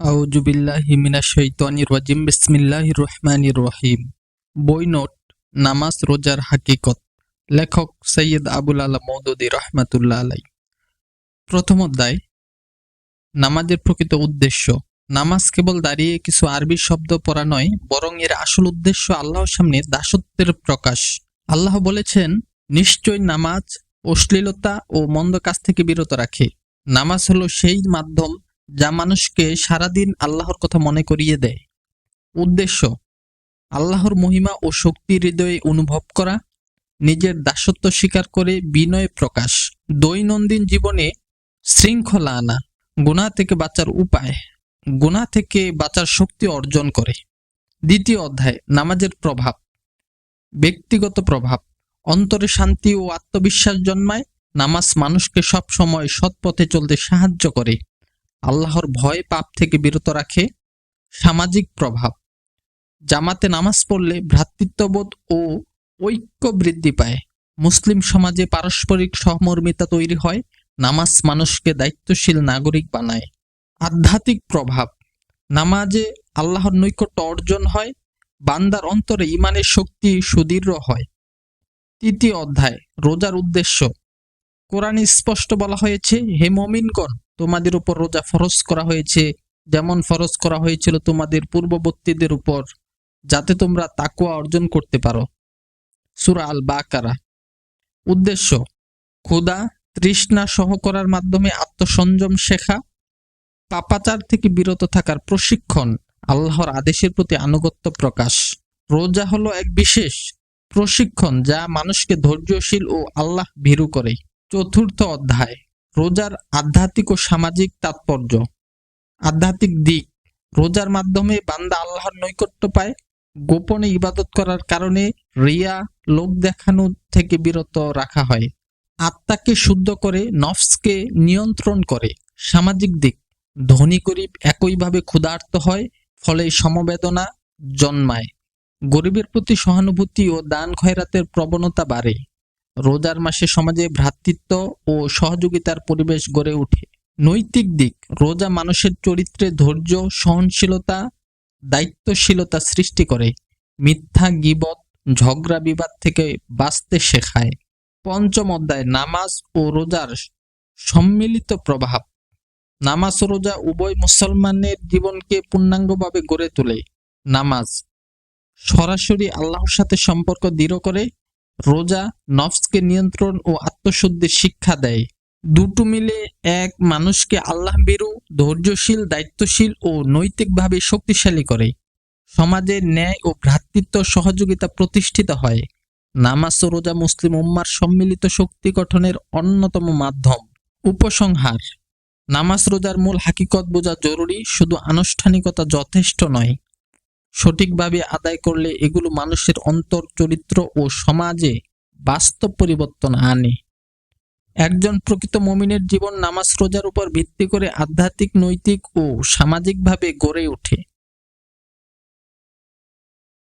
আউযু বিল্লাহি মিনাশ শাইতানির রাজিম। বিসমিল্লাহির রহমানির রহিম। বই নোট, নামাজ, রোজার হাকিকত। লেখক সৈয়দ আবুল আলা মৌদুদি রহমাতুল্লাহ আলাই প্রথম অধ্যায়, নামাজের প্রকৃত উদ্দেশ্য। নামাজ কেবল দাঁড়িয়ে কিছু আরবি শব্দ পড়া নয়, বরং এর আসল উদ্দেশ্য আল্লাহর সামনে দাসত্বের প্রকাশ। আল্লাহ বলেছেন, নিশ্চয় নামাজ অশ্লীলতা ও মন্দ কাজ থেকে বিরত রাখে। নামাজ হলো সেই মাধ্যম যা মানুষকে সারাদিন আল্লাহর কথা মনে করিয়ে দেয়। উদ্দেশ্য, আল্লাহর মহিমা ও শক্তি হৃদয়ে অনুভব করা, নিজের দাসত্ব স্বীকার করে বিনয় প্রকাশ, দৈনন্দিন জীবনে শৃঙ্খলা আনা গুণা থেকে বাঁচার উপায় গুণা থেকে বাঁচার শক্তি অর্জন করে। দ্বিতীয় অধ্যায়, নামাজের প্রভাব, ব্যক্তিগত প্রভাব, অন্তরে শান্তি ও আত্মবিশ্বাস জন্মায়, নামাজ মানুষকে সব সময় সৎ পথে চলতে সাহায্য করে। আল্লাহর ভয় পাপ থেকে বিরত রাখে সামাজিক প্রভাব। জামাতে নামাজ পড়লে ভ্রাতৃত্ববোধ ও ঐক্য বৃদ্ধি পায়। মুসলিম সমাজে পারস্পরিক সহমর্মিতা তৈরি হয়, নামাজ মানুষকে দায়িত্বশীল নাগরিক বানায়। আধ্যাত্মিক প্রভাব। নামাজে আল্লাহর নৈকট্য অর্জন হয়, বান্দার অন্তরে ইমানের শক্তি সুদৃঢ় হয়। তৃতীয় অধ্যায়, রোজার উদ্দেশ্য। কোরআনে স্পষ্ট বলা হয়েছে, হে মমিনগণ তোমাদের উপর রোজা ফরজ করা হয়েছে, যেমন ফরজ করা হয়েছিল তোমাদের পূর্ববর্তীদের উপর, যাতে তোমরা তাকুয়া অর্জন করতে পারো। সুরা আল বাকারা উদ্দেশ্য ক্ষুদা তৃষ্ণা সহ করার মাধ্যমে আত্মসংযম শেখা, পাপাচার থেকে বিরত থাকার প্রশিক্ষণ, আল্লাহর আদেশের প্রতি আনুগত্য প্রকাশ। রোজা হলো এক বিশেষ প্রশিক্ষণ যা মানুষকে ধৈর্যশীল ও আল্লাহ ভীরু করে। চতুর্থ অধ্যায়। রোজার আধ্যাত্মিক ও সামাজিক তাৎপর্য। আধ্যাত্মিক দিক, রোজার মাধ্যমে বান্দা আল্লাহর নৈকট্য পায়, গোপনে ইবাদত করার কারণে রিয়া লোক দেখানো থেকে বিরত রাখা হয়। আত্মাকে শুদ্ধ করে, নফসকে নিয়ন্ত্রণ করে। সামাজিক দিক, ধনী গরিব একইভাবে ক্ষুধার্ত হয়, ফলে সমবেদনা জন্মায়। গরিবের প্রতি সহানুভূতি ও দান খয়রাতের প্রবণতা বাড়ে। রোজার মাসে সমাজে ভ্রাতৃত্ব ও সহযোগিতার পরিবেশ গড়ে ওঠে। নৈতিক দিক, রোজা মানুষের চরিত্রে ধৈর্য, সহনশীলতা, দায়িত্বশীলতা সৃষ্টি করে। মিথ্যা, গিবত, ঝগড়া বিবাদ থেকে বাঁচতে শেখায়। পঞ্চম অধ্যায়, নামাজ ও রোজার সম্মিলিত প্রভাব। নামাজ ও রোজা উভয় মুসলমানের জীবনকে পূর্ণাঙ্গভাবে গড়ে তোলে। নামাজ সরাসরি আল্লাহর সাথে সম্পর্ক দৃঢ় করে রোজা, নফসকে নিয়ন্ত্রণ ও আত্মশুদ্ধির শিক্ষা দেয়। দুটো মিলে এক মানুষকে আল্লাহ বেরু, ধৈর্যশীল, দায়িত্বশীল ও নৈতিকভাবে শক্তিশালী করে। সমাজে ন্যায় ও ভ্রাতৃত্ব সহযোগিতা প্রতিষ্ঠিত হয়। নামাজ ও রোজা মুসলিম উম্মার সম্মিলিত শক্তি গঠনের অন্যতম মাধ্যম। উপসংহার। নামাজ রোজার মূল হাকিকত বোঝা জরুরি, শুধু আনুষ্ঠানিকতা যথেষ্ট নয়। সঠিকভাবে আদায় করলে এগুলো মানুষের অন্তর, চরিত্র ও সমাজে বাস্তব পরিবর্তন আনে। একজন প্রকৃত মমিনের জীবন নামাজ রোজার উপর ভিত্তি করে আধ্যাত্মিক, নৈতিক ও সামাজিকভাবে গড়ে ওঠে।